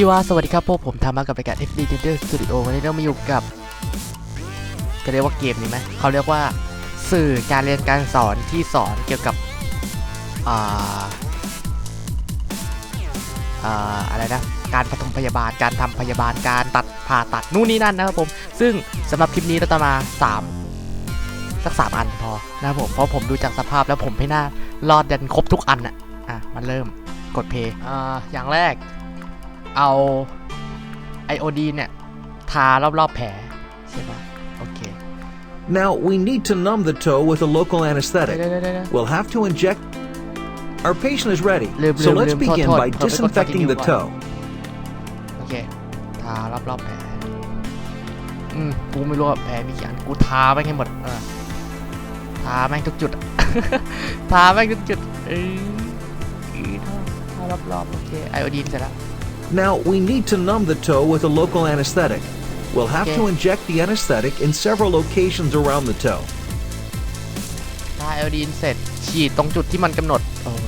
จิวาสวัสดีครับพวกผมทำมากับรายการ FB Tender Studio วันนี้เรามาอยู่กับจะเรียกว่าเกมนี้ไหมเขาเรียกว่าสื่อการเรียนการสอนที่สอนเกี่ยวกับอ่าอ่าอะไรนะการปฐมพยาบาลการทำพยาบาลการตัดผ่าตัดนู่นนี่นั่นนะครับผม ซึ่งสำหรับคลิปนี้เราจะมาสามสักสามอันพอนะครับผมเพราะผมดูจากสภาพแล้วผมไม่น่ารอดยันครบทุกอันอะอะมันเริ่มกดเพย์อ่าอย่างแรก เอาไอโอดีนเนี่ยทารอบๆแผลใช่ปะโอเค Now, we need to numb the toe with a local เดี๋ยว anesthetic. เดี๋ยวเดี๋ยวเดี๋ยว We'll have to inject. Our patient is ready, Lim, so lim, let's lim, begin thought, by thought, thought, disinfecting the continue toe. โอเค ทารอบๆแผล อืม กูไม่รู้ว่าแผลมีกี่อัน กูทาไปให้หมด เออ ทาแม่งทุกจุดอะทาแม่งทุกจุด เออเออทาทารอบๆ โอเค ไอโอดีนเสร็จแล้ว Now, we need to numb the toe with a local anesthetic. We'll have to Okay. inject the anesthetic in several locations around the toe. ทาไอโอดีนเสร็จ ฉีดตรงจุดที่มันกำหนดเออ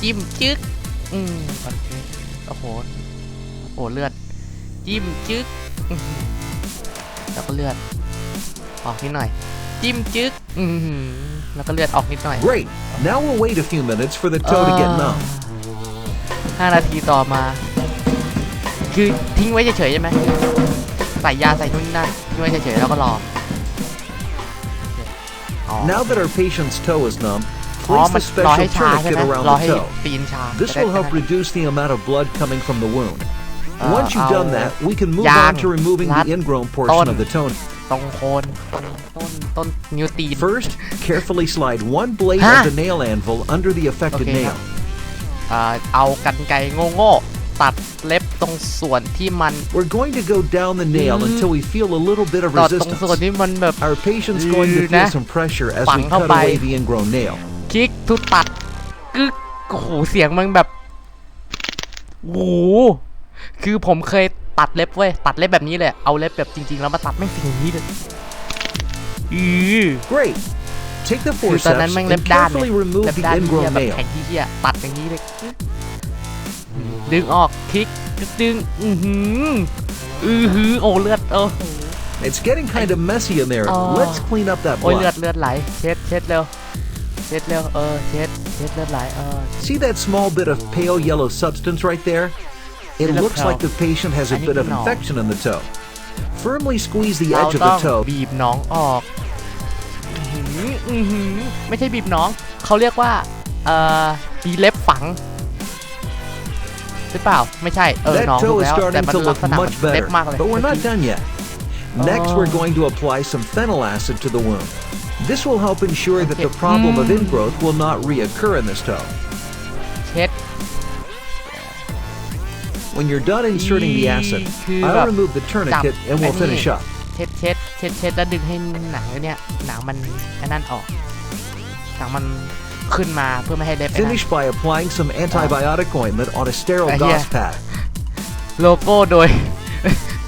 จิ้มจึ๊ก อืมโอเคโอ้โห โอ้เลือด จิ้มจึ๊กอื้อหือแล้วก็เลือด ออกนิดหน่อย จิ้มจึ๊ก อือหือแล้วก็เลือดออกนิดหน่อย Great. Now we'll wait a few minutes for the toe to get numb. ห้านาทีต่อมา คือทิ้งไว้เฉยๆใช่ไหมใส่ยาใส่นู่นนนั่นทิ้งไว้เฉยๆแล้วก็รออ๋อ Now that our patient's toe is numb, อ๋อ place มัน the รอให้ special ชาใช่ไหม tourniquet around รอ the ให้ toe. ตีนชา This จะได้ will help แค่นั้น reduce the amount of blood coming from the wound. Uh, Once you've done I'll- that, we can move Yang, on to removing Lat, the ingrown portion Ton. of the toe. ตรงโคนต้นต้นนิ้วตีน First, carefully slide one blade Huh? of the nail anvil under the affected Okay. nail. อ่าเอากันไกรโง่ๆตัดเล็บตรงส่วนที่มัน We're going to go down the nail Mm. until we feel a little bit of ตัดตรงส่วน resistance. ที่มันแบบ Our patient's going to Mm, feel nah. some pressure as we Phẳng cut không bay. away the ingrown nail. คลิกทุกตัดกึกโอ้โหเสียงมันแบบโอ้โหคือผมเคยตัดเล็บเว้ยตัดเล็บแบบนี้เลยเอาเล็บแบบจริงๆแล้วมาตัดไม่งเสียงอย่างนี้เลยอือ Great. Take the คือตอน forceps นั้นแม่งเล็บ and ด้านเลย carefully remove เล็บ the ด้านที่เหี้ย ingrown แบบ nail. แข็งที่เหี้ยตัดอย่างนี้เลยกึ๊กดึงออกคลิกดึงอือหืออือหือโอ้เลือดโอ้โห It's getting kind of messy in there. Oh. Let's clean up that โอ้ยเลือ blood. ดเลือดไหลเช็ดเช็ดเร็วเช็ดเร็วเออเช็ดเช็ดเลือดไหลเออ See that small bit of pale yellow substance right there? It Bit of looks like pale. the patient has a I bit need of to know. infection in the toe. Firmly squeeze the เรา edge of ต้อ the ง toe บีบหน้องออกอื้ อหืออื้อหือไม่ใช่บีบหน้อง เขาเรียกว่า เอ่อมีเล็บฝังหรือเปล่า ไม่ใช่ เออ That หน้องถู toe ก is แล้ว แต่ starting มัน to ลัก look ษณะ much เล็บ better, มากเลย but we're not done yet. Next, we're Oh. going to apply some phenyl acid to the wound. This will help ensure that the Okay. problem of Mm. ingrowth will not reoccur in this toe. เช็ด When you're done inserting the acid,คือ I'll แบบ remove the tourniquet and we'll จับอันนี้ finish up. เช็ดเช็ดเช็ดเช็ดแล้วดึงให้หนังเนี่ยหนังมันไอ้นั่นออกหนังมันขึ้นมาเพื่อไม่ให้เล็บไอ้นั่น Finish by applying some antibiotic ointment on a sterile Uh, gauze yeah. pad. โลโก้โดย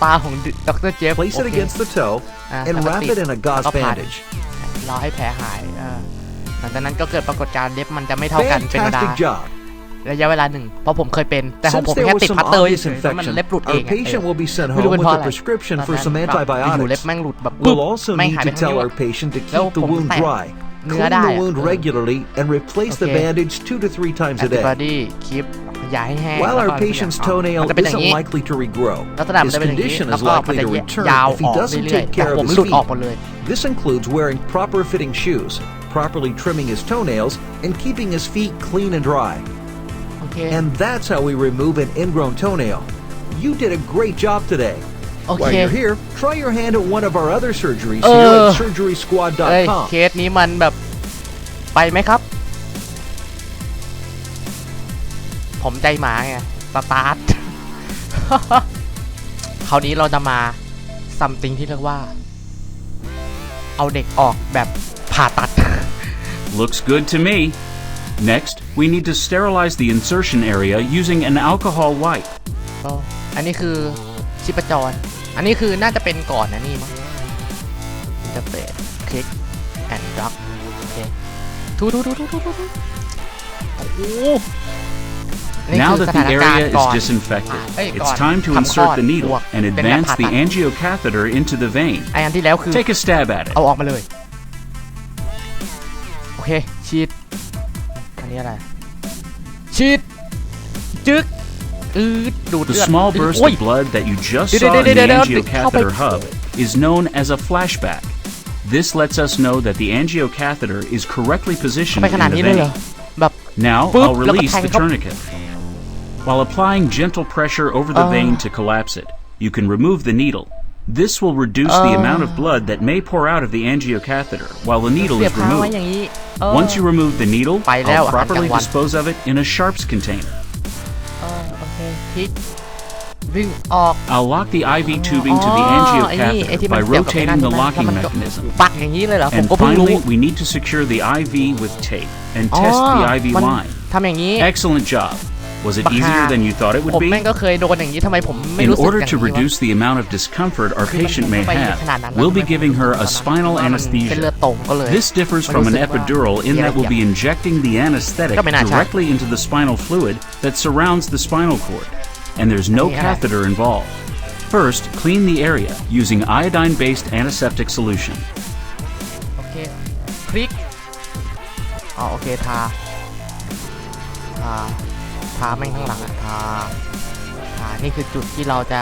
ตาของดรเจฟ Place โอ it เค against the toe Ah, and dapat wrap tip. it in a gauze Dapat pan. bandage. รอให้แผลหายเออหลังจากนั้นก็เกิดปรากฏการณ์เล็บมันจะไม่เท่ากันเป็นเวลา Fantastic job. ระยะเวลาหนึ่ง เพราะผมเคยเป็น แต่ของ Since ผม there แค่ was ติด some พัตเตอร์ obvious เฉยๆแล้วมัน infection, เล็บหลุดเอ our งอะ patient will be sent ไม่รู้ home เป็น with เพราะ a อะไร prescription ตอน for นั้น some แบบอยู่ๆเล็บ antibiotics. แม่งหลุดแบบปึ๊บ We'll also แม่ง need หายไป to ทั้ง tell นิ้ว our patient toแล้ว keep ผ the ม wound แตะ dry, เนื้อ clean ได้ the อะ wound เออ regularly, and replace the Okay. bandage two to three times a day. antibody คลิปอย่าให้แห้ง While แล้ว our ก็ patient's อ๋อ toenail มันจะเป็นอย่าง isn't นี้ likely to regrow, ลักษณะมัน his จะเป็นอย่างนี้ condition แล้ว is ก็มัน likely จะ to ย return าว if อ he อก doesn't เรื่อย take ๆแต่ care ผ of ม his หลุดออก feet. หมดเลย This includes wearing proper fitting shoes, properly trimming his toenails, and keeping his feet clean and dry. โอเค And that's how we remove an ingrown toenail. You did a great job today. โอเค While you're here, try your hand at one of our other surgeries Uh. here at เอ้ย surgerysquad.com. เคสนี้มันแบบไปไหมครับ ผมใจหมาไง สตาร์ท คราวนี้เราจะมาซัมติงที่เรียกว่า เอาเด็กออกแบบผ่าตัด Looks good to me. Next, we need to sterilize the insertion area using an alcohol wipe. ก็อันนี้คือชิปจร อันนี้คือน่าจะเป็นก่อนนะนี่มั้งอินเทอร์เฟซคลิกแอนด์ด็อกโอเคทูทูทูทูทูทูโอ้โห นี่ Now คือ that ส the ถานการณ์ area ก่อ is น disinfected, เอ้ยก่อน it's time to ทำคลอ insert ด the บ needle วก and เป็นแบบ advance ผ่า the ตัด angiocatheter into the vein. ไออันที่แล้วคือ Take a stab at it. เอาออกมาเลย โอเค ฉีด อั นนี้อะไร ฉีด จึ๊กอืดดูด The เลือด small โ burst อ้ย of blood that you just Did- saw did- in the did- did- did- angiocatheter help hub is known as a flashback. This lets us know that the angiocatheter is correctly ทำ positioned ไมขนาด in นี้ the เลยเหรอ vein. แบบ Now Boop, I'llแล้วก็ release แทง the เข้า tourniquet. While applying gentle pressure over the Ah. vein to collapse it, you can remove the needle. This will reduce the amount of blood that may pour out of the angiocatheter while the needle is removed. Once you remove the needle, I'll properly dispose of it in a sharps container. I'll lock the IV tubing to the angiocatheter by rotating the locking mechanism. And finally, we need to secure the IV with tape and test the IV line. Excellent job. Was it บักฮา easier than you thought it ผม would แม่ง be? ก็เคยโดนอย่างนี้ทำไมผมไม่ In รู้สึก order อย่าง to นี้วะ reduce the amount of discomfort our คือมัน patient may ไป have, ขนาดนั้น we'll be แล้ว giving her ต a อนนั้น spinal ว่ามันเส้นเลือ anesthesia. ดตรงก็เลย This differs มัน from รู้ an สึกว่า epidural in that we'll be เยี่ยม injecting the anesthetic ก็ไม่น่าใช่ directly into the spinal fluid that surrounds the spinal cord, and there's no Yeah. catheter involved. First, clean the area using iodine-based antiseptic solution. โอเค คลิก อ๋อ โอเค ทา ทา ทาแม่งข้างหลังอะทา ทา นี่คือจุดที่เราจะ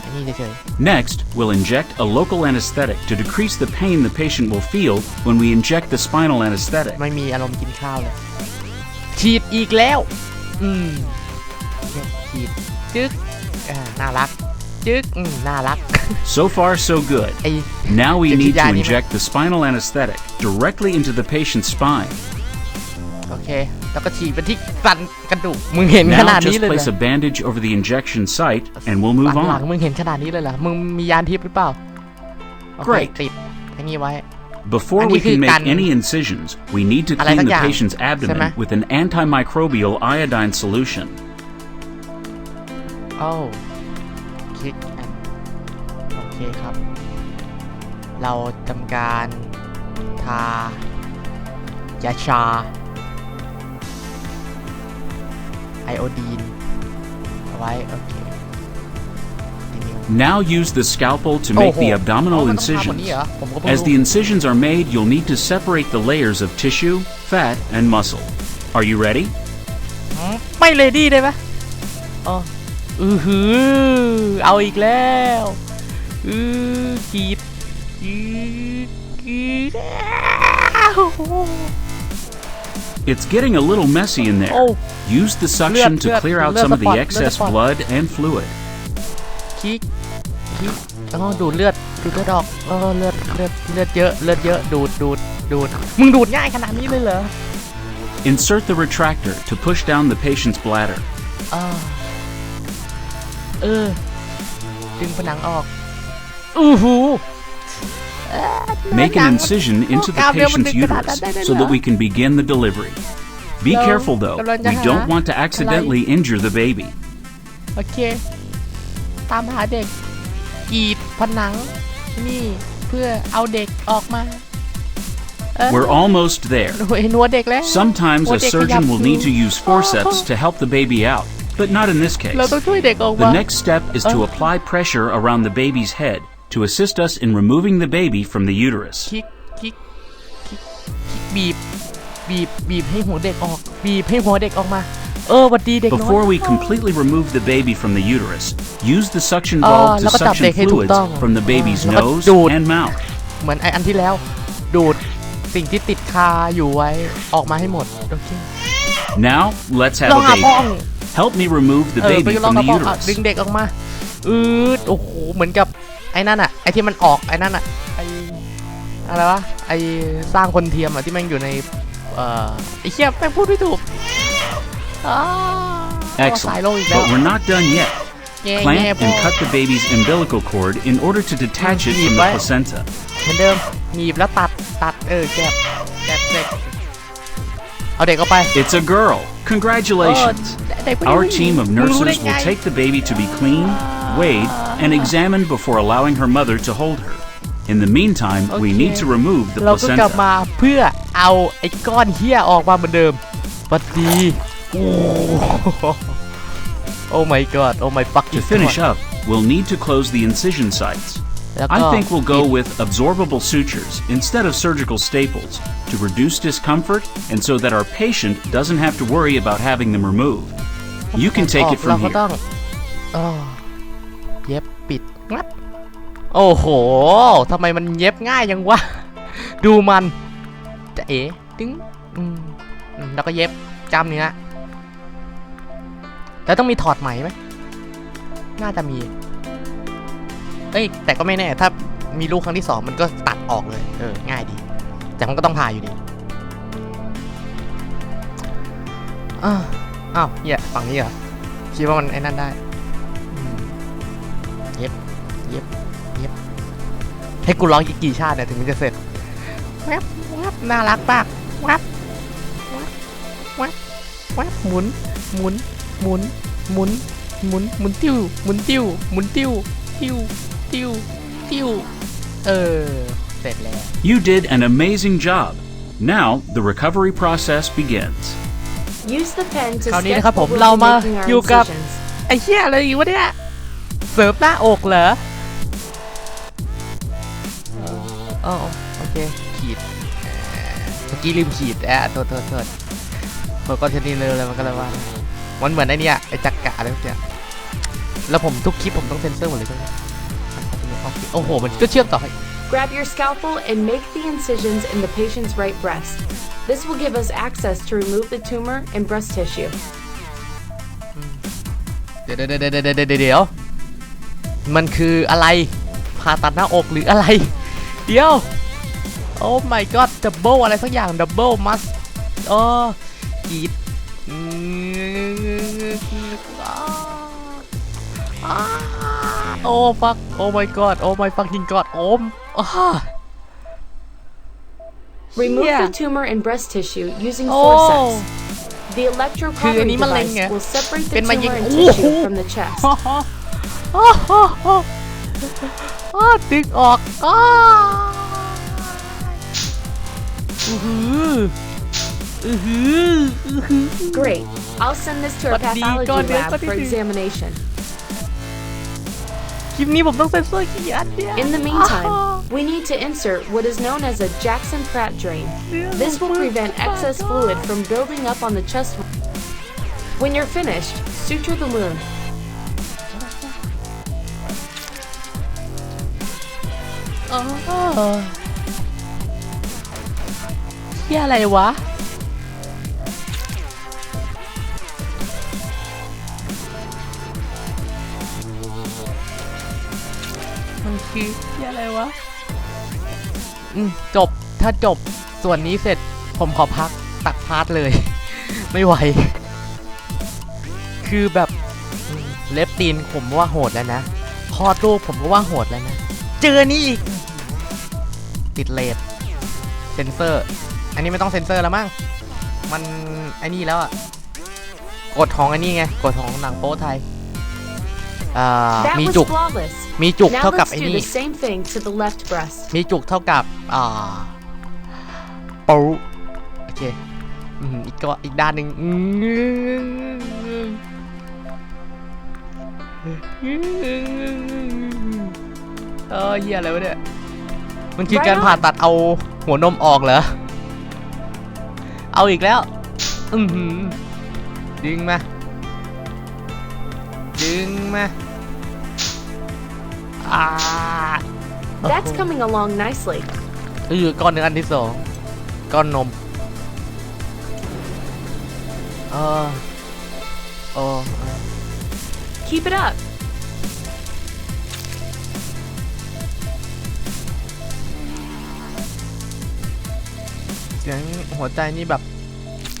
ไอ้นี่เฉย Next, we'll inject a local anesthetic to decrease the pain the patient will feel when we inject the spinal anesthetic. ๆไม่มีอารมณ์กินข้าวเลย ฉีดอีกแล้ว อืมโอเคฉีด จึ๊กอ่าน่ารัก จึ๊ก อืม น่ารัก So far, so good. ไอ้ Now we Did you need to die, Nima? inject the spinal anesthetic directly into the patient's spine. โอเค แล้วก็ฉีดไปที่สันกระดูก มึงเห็นขนา Now ดนี้ just เลยเหร place อ a bandage over the injection site and we'll move หลัง on. ๆมึงเห็นขนาดนี้เลยเหรอ มึงมียานทิพย์หรือเปล่าโอเค Great ติดไอ้นี่ไว้ Before And we you can make can- any incisions, we need to อะไร clean สัก the อย่าง patient's ใช่ไหม abdomen with an antimicrobial iodine solution. โอ้คลิกอันโอเคครับ เราทำการทายาชา โอดีนเอาไว้ โอเคทีนี้ Now use the scalpel to โอ้ make โห the อ๋อ abdominal มันต้องทำแบบนี้ incisions. เหรอผมก็เพิ่ง As รู้ the incisions are made, you'll need to separate the layers of tissue, fat, and muscle. Are you ready? หืมไม่เลดี้ได้ไหมอ๋ออือหือ เอาอีกแล้วอือกรีดกรีดกรีดอ้าว It's getting a little messy in there. Oh. Use the suction Lut, to lut, clear out lut some of the apart, lut excess apart. blood and fluid. คลิกคลิกอ๋อดูดเลือด ดูดเลือดออกเออเลือด เลือด เลือดเยอะ เลือดเยอะ ดูด ดูด ดูด มึงดูดง่ายขนาดนี้เลยเหรอ Insert the retractor to push down the patient's bladder. อ่าเออ ดึงผนังออก อู้หูเอ่อ Make หนั an ง incision into the กล้ามเนื้อมัน patient's ดึงขนาดนั้น uterus ได้เลย so เหร that อ we can begin the delivery. Be Hello, careful though, กำลังจะ we หา don't want to accidentally injure the baby. โอเค ตามหาเด็กกรีดผนัง นี่เพื่อเอาเด็กออกมาเออ We're almost there. เห็นหัวเด็กแล้ว Sometimes a What they surgeon can will do. need to use forceps to help the baby out, but not in this เรา case. ต้องช่วยเด็กออกมา The next step is to Oh. apply pressure around the baby's head to assist us in removing the baby from the uterus. คลิกคลิกคลิกคลิกบีบ บีบ บีบให้หัวเด็กออก บีบให้หัวเด็กออกมา เออหวัดดีเด็กน้อย Before we completely remove the baby from the uterus, use the suction อ๋อ valve to แล้วก็จับ suction เด็กให้ถูก fluids ต้อง from the baby's แล้วก็ nose ดูด and mouth. เหมือนไออันที่แล้ว ดูดสิ่งที่ติดคาอยู่ไว้ออกมาให้หมด โอเค Now, let's ลอง have หา a ป้อง baby. Help me remove the เออไป baby ลอง from หา the ป้องอ่ะดึง uterus. เด็กออกมา อืดโอ้โห เหมือนกับ ไอ้นั่นอะไอ้ที่มันออกไอ้นั่นอะไอ้อะไรวะ ไอ้สร้างคนเทียมอะที่แม่งอยู่ใน เอ่อ ไอ้เชี่ยแม่งพูดไม่ถูกอ้าวสายลง Excellent. อีกแล้ว But we're not done yet. แง่แง่ Clamp พ่อ and cut the baby's umbilical cord in order to detach it from the Right. placenta. เหมือนเดิมหนีบแล้วตัด ตัด เออแกบแกบเด็ก เอาเด็กออกไป It's a girl. เออ Congratulations. เด็กผู้หญิง Our team of มึงรู้ได้ nurses ไง will take the baby to be cleaned, weighed, and examined before allowing her mother to hold her. In the meantime, we Okay. need to remove the เราก็กลับ placenta. มาเพื่อเอาไอ้ก้อนเฮียออกมาเหมือนเดิมบัดดี โอ้ โอ้ my god โอ้ my fuck To finish up, we'll need to close the incision sites. แล้วก็ I think we'll go with absorbable sutures instead of surgical staples to reduce discomfort and so that our patient doesn't have to worry about having them removed. You can take it เรา from ก็ here. ต้องเออเย็บปิด งับโอ้โหทำไมมันเย็บง่ายยังวะ ดูมันจะเอ๋ตึ้งอืมแล้วก็เย็บจำเนื้อแล้วต้องมีถอดไหมไหมน่าจะมี เอ้ย แต่ก็ไม่แน่ ถ้ามีลูกครั้งที่สองมันก็ตัดออกเลย เออ ง่ายดี แต่มันก็ต้องผ่าอยู่ดีอ้าวอ้าวเหี้ยฝั่งนี้เหรอ คิดว่ามันไอ้นั่นได้เย็บ เย็บเย็บให้กูร้องอีกกี่ชาติเนี่ยถึงมันจะเสร็จแวบแวบน่ารักมากแวบแวบแวบแวบหมุน หมุน หมุน หมุน หมุน หมุนติ้ว หมุนติ้ว หมุนติ้ว ติ้ว ติ้ว ติ้ว เออ เสร็จแล้ว You did an amazing job. Now the recovery process begins. Use the pen to คราวนี้ sketch นะครับผ what ม we'll เรา be มา making our อยู่กับ incisions. ไอ้เหี้ยอะไรอยู่วะเนี่ย เสิร์ฟหน้าอกเหรอ เออโอเค ขีดเอ่อเมื่อกี้ลืมขีดแอะโทษโทษโทษพอก็เทนนี่เลยอะไรมันก็เลยว่ามันเหมือนไอ้เนี่ยไอ้จักกะอะไรพวกเนี้ยแล้วผมทุกคลิปผมต้องเซ็นเซอร์หมดเลยใช่ไหมโอ้โห มันก็เชื่อมต่อให้ Grab your scalpel and make the incisions in the patient's right breast. This will give us access to remove the tumor and breast tissue. เดี๋ยวเดี๋ยวเดี๋ยวเดี๋ยวเดี๋ยวเดี๋ยวมันคืออะไรผ่าตัดหน้าอกหรืออะไร เดี๋ยว โอ้ my god ดับเบิลอะไรสักอย่างดับเบิลมัสอ๋อกรีดอืมอ่าโอ้ fuck โอ้ my god โอ้ my fucking god โอ้มอ่า Remove Yeah. the tumor and breast tissue using Oh. forceps. The คืออันนี้ electrocardiography มะเร็ง device ไง will separate เป็ the นมะเร็ง tumor and โอ้โห tissue from the chest. อ้าอ้าอ้าอ้าดึงออกอ้าอือหืออือหืออือหือ Great. I'll send this to our What do you pathology got there? lab What do for you do? examination. คลิปนี้ผมต้องเซ็นเซอร์กี่อันเนี่ย In the meantime, we need to insert what is known as a Jackson Pratt drain. This will prevent excess fluid from building up on the chest. When you're finished, suture the wound. เฮียอะไรวะ มันคือเฮียอะไรวะ อืม จบ ถ้าจบส่วนนี้เสร็จ ผมขอพักตัดพาร์ทเลย ไม่ไหว คือแบบเล็บตีนผมว่าโหดแล้วนะ คอดลูกผมก็ว่าโหดแล้วนะ เจอนี่อีก ติดเลทเซนเซอร์ อันนี้ไม่ต้องเซนเซอร์แล้วมั้ง มันไอ้นี่แล้วอะกฎของอันนี้ไงกฎของหนังโป๊ไทยอ่า That มี was จุก flawless. มีจุก Now เท่ากับ let's ไอ้ do นี่ the same thing to the left breast. มีจุกเท่ากับอ่าปูโอเคอืมอีกก็อีกด้านหนึ่งอืมเออเหี้ยอะไรวะเนี่ย มันคือการผ่าตัดเอาหัวนมออกเหรอ เอาอีกแล้ว อือหือดึงมา ดึงมาอ่า That's coming along nicely. ก็คือก้อนเนื้ออันที่สองก้อนนมเออเออ Keep it up. เสียงหัวใจนี่แบบ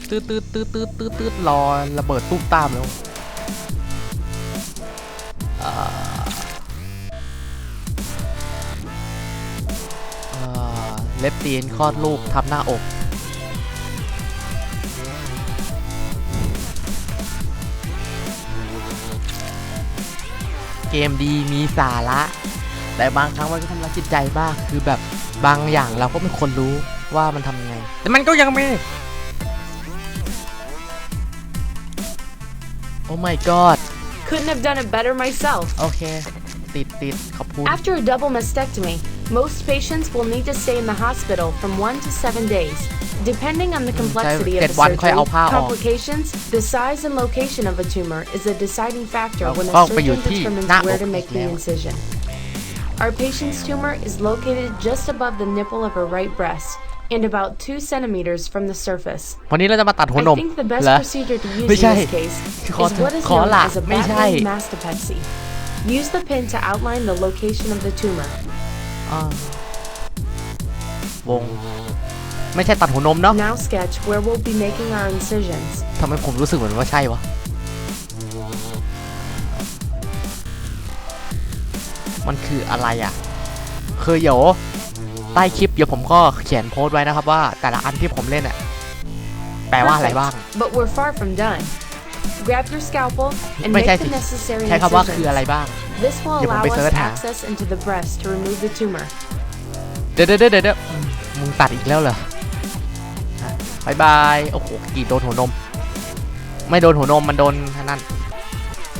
ตืดตืดตืดตืดตืดตืดรอระเบิดตุ้มตามแล้วเล็บตีนคลอดลูกทับหน้าอกเกมดีมีสาระ แต่บางครั้งมันก็ทำร้ายจิตใจบ้างคือแบบบางอย่างเราก็ไม่ควรรู้ ว่ามันทำยังไง แต่มันก็ยังมี โอ้ my god Couldn't have done it better myself. โอเค ติดติดขอบคุณ After a double mastectomy, most patients will need to stay in the hospital from one to seven days. Depending on the complexity of เจ็ด the วันค่อย surgery, เอาผ้าออก complications, the size and location of a tumor is a deciding factor เอา when กล้ a องไปอยู่ surgeon ที่ determines หน้าอก where to อี make ก the แล้ว incision. Our patient's tumor is located just above the nipple of her right breast and about two centimeters from the surface. วันนี้เราจะมาตัดหัวน I ม think the best เหรอ procedure to use ไม่ in ใช่ this case ขอ is what is ขอ known ละ as a ไม่ใช่ background mastopexy. Use the pin to outline the location of the tumor. อ่าวง ไม่ใช่ตัดหัวนมเนาะ Now sketch where we'll be making our incisions. ทำไมผมรู้สึกเหมือนว่าใช่วะ มันคืออะไรอะ คือเดี๋ยว ใต้คลิปเดี๋ยวผมก็เขียนโพสต์ไว้นะครับว่าแต่ละอันที่ผมเล่นอะแปลว่าอะไร Perfect. บ้าง But we're far from done. Grab your scalpel and ไม่ make ใช่ the สิ necessary ใช้คำว่าคืออะไร incisions. บ้าง This will เดี๋ยวผม allow ไป us เสิร์ชหา access into the breast to remove the tumor. เดี๋ยวเดี๋ยวเดี๋ยวเดี๋ยวอืมมึงตัดอีกแล้วเหรออะบายบาย โอ้โหกรีดโดนหัวนม ไม่โดนหัวนม มันโดนอันนั่น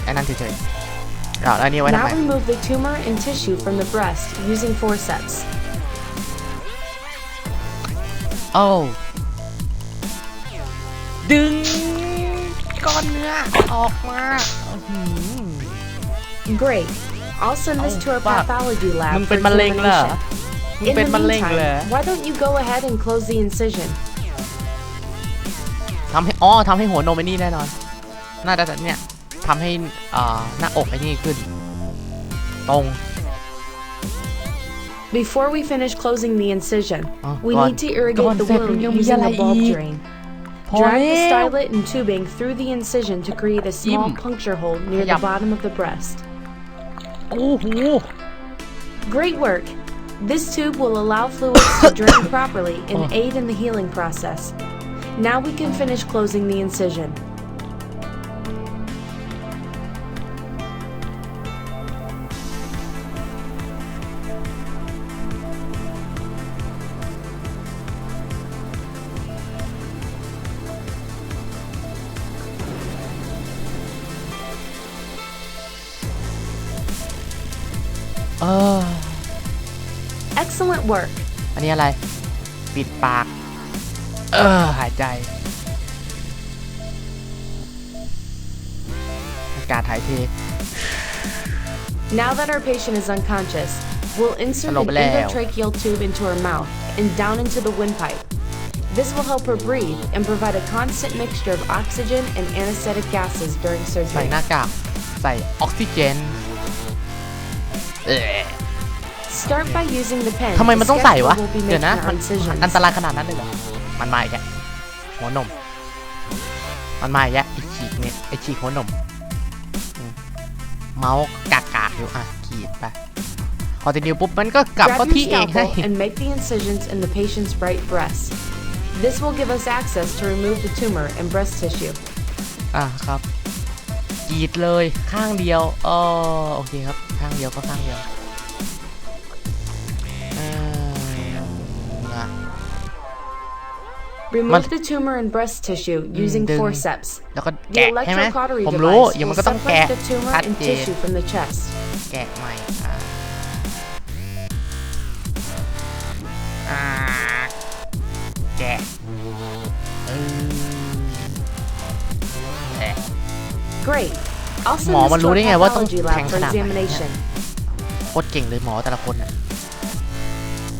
ไอ้นั่นเฉยๆเอาแล้วอันนี้ไว้ทำ Now ไม remove the tumor and tissue from the breast using forceps. โอ้ดึงก้อนเนื้อออกมาอื้อหือ Great. I'll send this to our Oh, fuck. pathology มึ lab ง for เป็นมะเร็งเหรอ examination. มึง In เป็น the มะเร็งเหรอ meantime, why don't you go ahead and close the incision? ทำให้อ๋อทำให้หัวนมไอ้นี่แน่นอน น่าจะเนี่ยทำให้อ่าหน้าอกไอ้นี่ขึ้น ตรง Before we finish closing the incision, oh, we need to irrigate the wound using a bulb drain. Drag the stylet and tubing through the incision to create a small puncture hole near the bottom of the breast. Great work! This tube will allow fluids to drain properly and aid in the healing process. Now we can finish closing the incision. เออ Excellent work! อันนี้อะไร ปิดปาก เออ หายใจ อากาศถ่ายเท Now that our patient is unconscious, we'll insert Hello, an Blair. endotracheal tube into her mouth and down into the windpipe. This will help her breathe and provide a constant mixture of oxygen and anesthetic gases during ใส่ surgery. หน้ากาก ใส่ออกซิเจน เออ Start by using the pen ทำไม to มันต้อง sketch ใส่วะ where we'll be เดี๋ยว making นะ our มัน incisions. อันตรายขนาดนั้นเลยเหรอ มันมาอีกแกหัวนม มันมาอีกแกไอฉีกเนี่ยไอฉีกหัวนมอืมเมาส์กากากๆอยู่อะขีดไปพอจะนิ้วปุ๊บมันก็กลับ Grab เข้า your ที่เองให้ scalpel and make the incisions in the patient's right breast. This will give us access to remove the tumor and breast tissue. อะครับกรีดเลยข้างเดียวอ๋อโอเคครับ ข้างเดียวก็ข้างเดียวเอ่ออ่ะ Remove Man- the tumor and breast tissue using đừng. forceps. แล้วก็ The แกะใช่ไหม electrocautery ผมรู้ device เดี๋ยวมัน will ก็ต้องแกะ separate the tumor ชัด and เจน tissue from the chest. แกะใหม่อ่ะอ่าแกะเออแกะ Great. I'll send หมอ this มัน to รู้ our ได้ไงว่าต้อง pathology แทง lab ข for นาดไหนเนี่ย examination. โคตรเก่งเลยหมอแต่ละคนอะ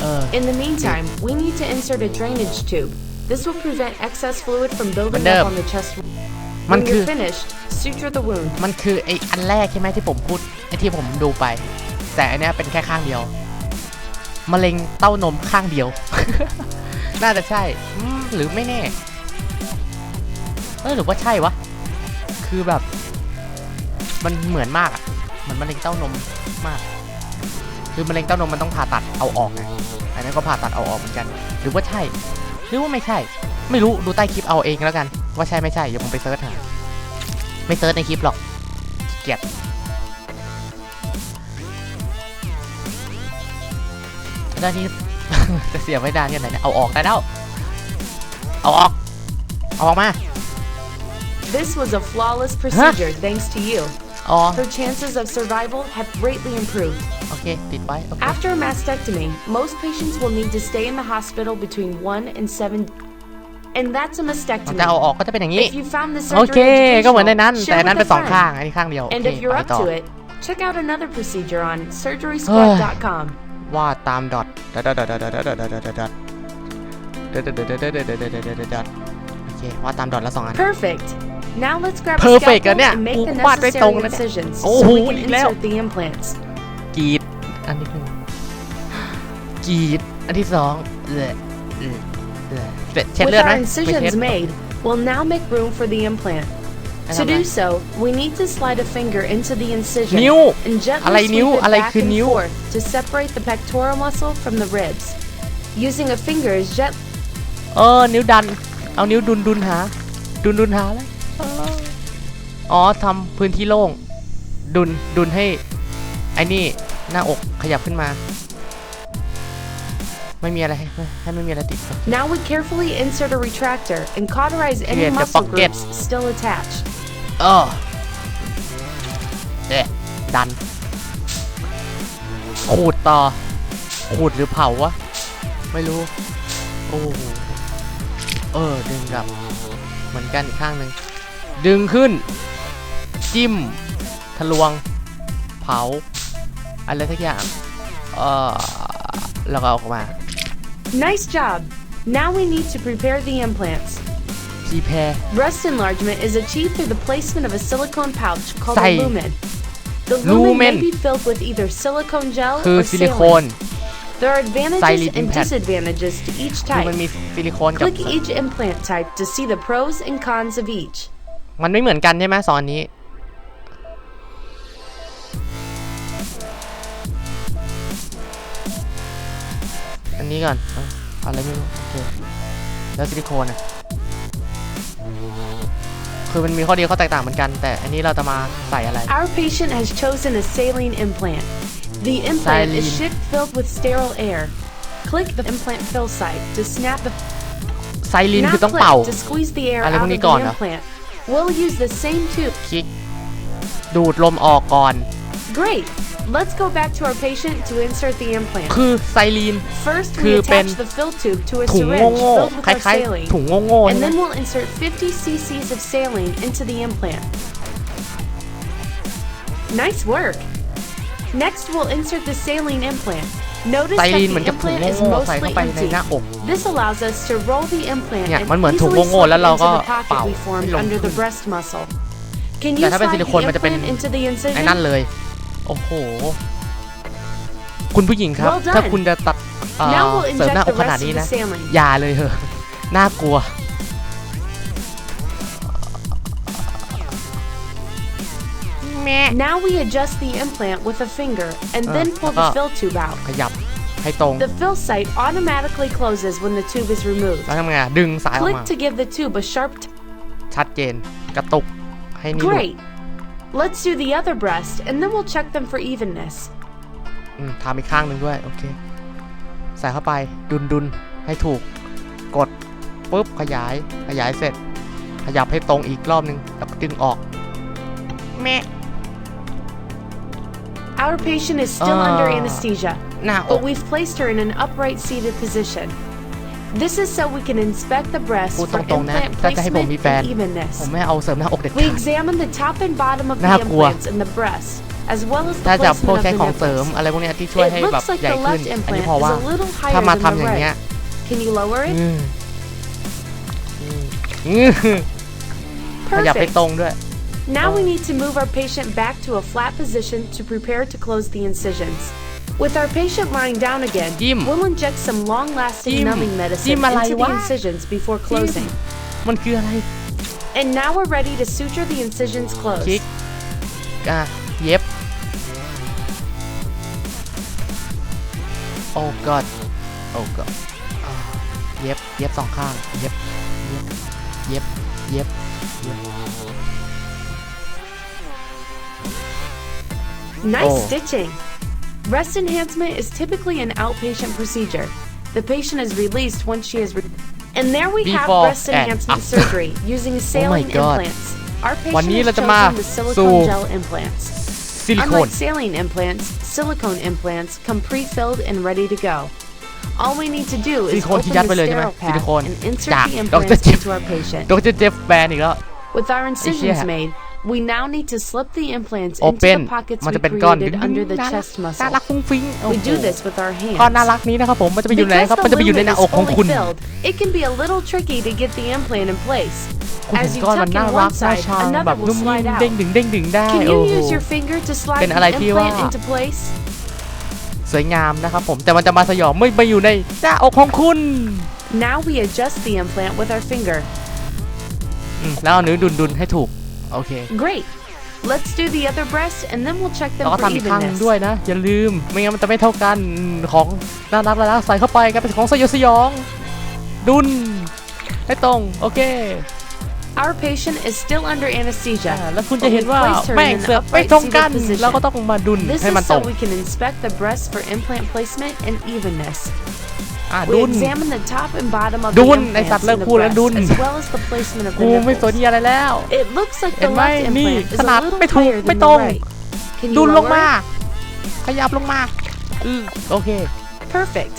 เออ In the meantime, we need to insert a drainage tube. This will prevent excess fluid from building Bên up đơm. on the chest. มัน When คือ you're finished, suture the wound. มันคือไออันแรกใช่ไหมที่ผมพูดไอที่ผมดูไป แต่อันเนี้ยเป็นแค่ข้างเดียวมะเร็งเต้านมข้างเดียว น่าจะใช่อืมหรือไม่แน่ เออหรือว่าใช่วะ คือแบบ มันเหมือนมากอะเหมือนมะเร็งเต้านมมาก คือมะเร็งเต้านมมันต้องผ่าตัดเอาออกไงอันนั้นก็ผ่าตัดเอาออกเหมือนกัน หรือว่าใช่ หรือว่าไม่ใช่ ไม่รู้ดูใต้คลิปเอาเองแล้วกัน ว่าใช่ไม่ใช่เดี๋ยวผมไปเซิร์ชหาไม่เซิร์ชในคลิปหรอกขี้เกียจแล้วนี่จะเสียไม่ได้กันไหนเนี่ยเอาออกได้แล้วเอาออกเอาออกมา This was a flawless procedure thanks to you. อ๋อ Her chances of survival have greatly improved. โอเค ติดไว้ โอเค After a mastectomy, most patients will need to stay in the hospital between 1 and 7 and that's a มัน mastectomy. จะเอาออกก็จะเป็นอย่างนี้ If you found the โอ surgery เค ก็เหมือนในนั้น educational, แต่อัน share นั้น with เป็น a สอง ข้าง friend. อันนี้ข้างเดียว โอ And เค if you're ไป up ต่อ to it, check out another procedure on surgerysquad.com. ว่าดตามดอทดอทดอทดอทดอทดอทดอทดอทดอทดอทดอทดอทดอทดอทดอทดอทดอทโอเควาดตามดอทแล้วสองอัน Perfect. Now let's grab a Perfect อะ scalpel เนี่ย and make the กูวาดไว้ตรง necessary นะเนี่ย incisions โอ้ so โห we can อีกแล้ว insert the implants. กรีด อันนี้หนึ่งกรีด อันที่สองเออเออเออเสร็จเช็ด With เลือดไหม our ไม่เช็ด incisions made, we'll now make room for the implant. ให้ To ทำอะไร do so, we need to slide a finger into the incision นิ้ว and อะไร gently นิ้ว sweep it อะไร back คือ and นิ้ว forth to separate the pectoral muscle from the ribs. Using a finger is gently เออ นิ้วดัน เอานิ้วดุนดุนหา ดุนดุนหาเลยเ อออ๋อทำพื้นที่โล่ง ดุนดุนให้ไอ้นี่หน้าอกขยับขึ้นมา ไม่มีอะไรให้ให้ไม่มีอะไรติด Now we carefully insert a retractor and cauterize any Create the muscle pocket. groups still attached. เออเอ๊ะดัน ขูดต่อ ขูดหรือเผาวะ ไม่รู้ โอ้โหเออ ดึงกลับ เหมือนกันอีกข้างหนึ่ง ดึงขึ้น จิ้ม ทะลวง เผา อะไรสักอย่าง เออแล้วก็เอาออกมา Nice job! Now we need to prepare the implants. พีแพร Breast enlargement is achieved through the placement of a silicone pouch called Say. a lumen. The lumen, Lumen. may be filled with either silicone gel คือ or ซิลิโคน saline. There are advantages Silent and implant. disadvantages to each คือมัน type. มีซิลิโคนกับ Click each implant type to see the pros and cons of each. มันไม่เหมือนกันใช่ไหมสองอันนี้ อันนี้ก่อนเอาเอาอะไรไม่รู้โอเคแล้วซิลิโคนอะคือมันมีข้อดีข้อแตกต่างเหมือนกัน แต่อันนี้เราจะมาใส่อะไร Our patient has chosen a saline implant. The implant is Saline. shipped filled with sterile air. Click the implant fill site to snap the ไซลิน now คือต้องเป่า click to squeeze the air อะไร out พ of วกนี้ the ก่อนเหรอ implant. We'll use the same tube. คลิก ดูดลมออกก่อน Great. Let's go back to our patient to insert the implant. คือไซลีน First, คื we อเป็น attach the fill tube to a ถุง syringe โง่ filled ๆ with ค our ล้าย saline. ๆ ถุงโง่ๆ And ใช่ไหม then we'll insert 50 cc's of saline into the implant. Nice work. Next, we'll insert the saline implant. Notice ไซ that ลีน the เหมือนกับถุง implant is โง่ๆใส่ mostly เข้าไปใน empty. หน้าอก This allows us to roll the implant เนี่ย and มันเหมือนถุง easily โง่ๆ slip แล้วเรา into ก็ the pocket เป่า we ให้ formed ลง under ขึ้ the น breast muscle. Can แต่ you ถ้าเป็น slide ซิลิ the โคนมันจะเป็น implant into the ไอ้ incision? นั่นเลย โอ้โห คุณผู้หญิงครับ Well done. ถ้าคุณจะตัดเอ่อ Now we'll เสริมหน้า inject อก the ขนาด rest นี้ of the นะ saline. อย่าเลยเหอะน่ากลัว Now we adjust the implant with a finger and Uh, then pull the uh. fill tube out. ขยับให้ตรง The fill site automatically closes when the tube is removed. แล้วทำไงอะดึงสายออกมา Click to give the tube a sharp t- ชัดเจน กระตุก ให้นี่หลุด Great. Let's do the other breast and then we'll check them for evenness. อืมทำอีกข้างหนึ่งด้วย โอเค ใส่เข้าไป ดุนดุนให้ถูก กด ปุ๊บ ขยาย ขยายเสร็จ ขยับให้ตรงอีกรอบหนึ่งแล้วก็ดึงออก แม่ our patient is still uh, under anesthesia, now. but we've placed her in an upright seated position. This is so we can inspect the breast for implant placement and evenness. We examine the top and bottom of the implants in the breast, as well as the placement of the nipples. It looks like the left implant is a little higher than the right. Can you lower it? Perfect. Now we oh. need to move our patient back to a flat position to prepare to close the incisions. With our patient lying down again, Dim. we'll inject some long-lasting numbing medicine Dim. into the incisions before closing. And now we're ready to suture the incisions closed. Kick. Ah, yep. Oh god. Oh god. Uh, yep, yep สองข้าง yep, yep, yep, yep. yep. Nice Oh. stitching. Breast enhancement is typically an outpatient procedure. The patient is released once she is. Re- and there we have Before breast and enhancement after. surgery using saline God. implants. Our วัน patient นี้ has เราจะมา chosen the สู่ silicone gel implants. ซิลิโคน Unlike saline implants, silicone implants come pre-filled and ready to go. All we need to do ซิลิ is โคน open ที่ยัดไป the เลยใช่ไหม sterile ซิลิ pack โคน and insert จาก the ดร implants เจฟ into our patient. ดรเจฟแบนอีกแล้ว With our incisions Yeah. made, we now need to slip the implants โอ into เปน the pockets มัน we จะเป็นก้อน created ดึง under the น่ารัก chest น่ารัก muscle. ฟุ้งฟิ้งโอ้ We โห do this with our ก้อน hands. น่ารักนี้นะครับผมมันจะไปอยู่ไหน Because ครับ the มันจะไปอยู่ใน lumen หน้า is อกของ fully คุณ filled, it can be a little tricky to get the implant in place. คุณ As เห็น you ก้อนมัน tuck น่า in รัก one น่า side, ชังแบ another บ will นุ่ม slide ๆ out. เด้งดึงเด้งดึงได้ Can โอ้ you โห use your finger to slide เป็น the อะไรที่ว่า implant into place? สวยงามนะครับผมแต่มันจะมาสยองไม่ไปอยู่ในหน้าอกของคุณ Now we adjust the implant with our finger. อืมแล้วเอานิ้วดุนดุนๆให้ถูก โอเค Great. Let's do the other breast and then we'll check แล้ว them ก็ for ทำอีกข้างหนึง evenness. ด้วยนะ อย่าลืม ไม่งั้นมันจะไม่เท่ากันอืมของน่ารักแล้วนะใส่เข้าไปกลายเป็นของสยดสยอง ดุนให้ตรง โอเค Our patient is still under อ่า anesthesia. แล้วคุณจะเห็น but we ว่า placed her แม่ง in an เสือกไม่ upright ตรงกัน seated position. แล้วก็ต้องมาดุน This ให้มัน is ตร so ง we can inspect the breast for implant placement and evenness. อ่า We ดุน examine the top and bottom of ดุ the นไอสัต implants ว์เลิก in the พูดแล้ว breast, ดุน as well as the placement of กู the ไม่สน nipples. ที่อะไรแล้ว It looks like เห็ the นไหม left นี่ implant ข is นาด a little ไม่ถูก higher ไม่ than ต the รง right. Can ดุ you นลง lower มา it? ขยับลงมาอือโอเค Perfect.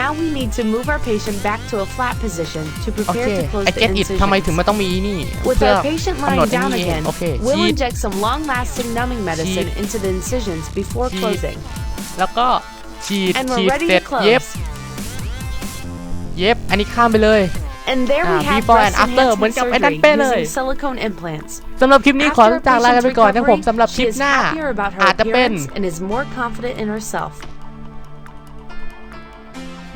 Now we need to move our patient back to a flat position to โอเค prepare to close ไอ the เก็ตอิททำไมถึง incisions. มันต้องมีนี่ With เพื่อ our patient กำหนด lying ไอ้ down นี่เอง again, โอเค we'll ฉีด inject some long-lasting numbing medicine Cheat. into the incisions before Cheat. closing. แล้วก็ฉีด And ฉี we're ด ready เสร็ to จเย็บ close. เย็บ อันนี้ข้ามไปเลย And there we Ah, have before and breast after เหมือน enhancement กับไอ้นั่น surgery เป๊ะเลย using silicone implants. สำหรับคลิปนี้ขอ After a จากลากันไป patient's ก่อนนะผม recovery, สำหรับค she ลิป is หน้า happier about her อาจจะเป็น appearance and is more confident in herself.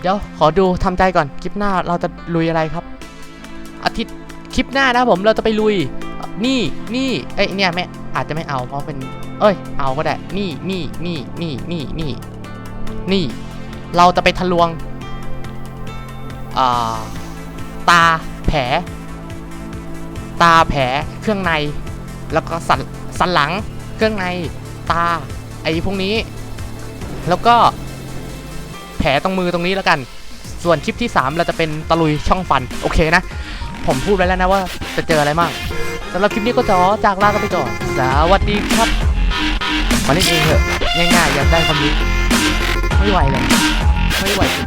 เดี๋ยวขอดูทำใจก่อนคลิปหน้าเราจะลุยอะไรครับ อาทิตย์คลิปหน้านะผมเราจะไปลุย นี่นี่เอ้ยเนี่ยไม่อาจจะไม่เอาเพราะเป็น เอ้ย เอาก็ได้ นี่นี่นี่นี่นี่นี่นี่ เราจะไปทะลวงอ่า ตาแผล ตาแผลเครื่องใน แล้วก็สันสันหลังเครื่องในตาไอ้พวกนี้ แล้วก็แผลตรงมือตรงนี้แล้วกัน ส่วนคลิปที่ 3 เราจะเป็นตะลุยช่องฟัน โอเคนะ ผมพูดไว้แล้วนะว่าจะเจออะไรบ้างสำหรับคลิปนี้ก็จอจากลากันไปก่อนสวัสดีครับมาเล่นเองเถอะง่ายๆอยากได้ความรู้ไม่ไหวเลยไม่ไหวจริง